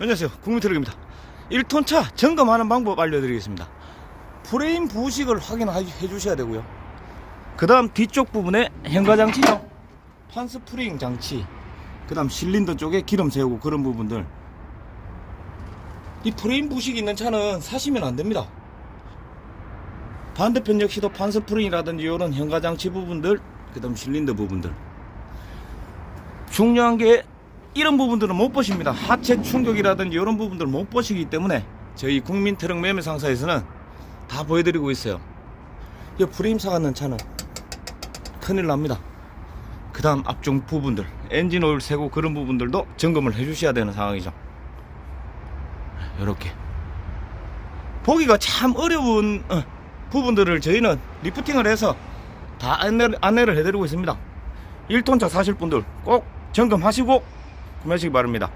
안녕하세요. 국민트럭입니다. 1톤 차 점검하는 방법 알려드리겠습니다. 프레임 부식을 확인해 주셔야 되고요. 그 다음 뒤쪽 부분에 현가장치죠 판스프링 장치 그 다음 실린더 쪽에 기름 세우고 그런 부분들. 이 프레임 부식이 있는 차는 사시면 안됩니다. 반대편 역시도 판스프링이라든지 이런 현가장치 부분들 그 다음 실린더 부분들. 중요한 게 이런 부분들은 못 보십니다. 하체 충격이라든지 이런 부분들 못 보시기 때문에 저희 국민 트럭 매매 상사에서는 다 보여드리고 있어요. 이 프레임 사갔는 차는 큰일 납니다. 그 다음 앞쪽 부분들, 엔진 오일 새고 그런 부분들도 점검을 해 주셔야 되는 상황이죠. 이렇게 보기가 참 어려운 어, 부분들을 저희는 리프팅을 해서 다 안내, 안내를 해드리고 있습니다. 1톤차 사실 분들 꼭 점검하시고 구매하시기 바랍니다.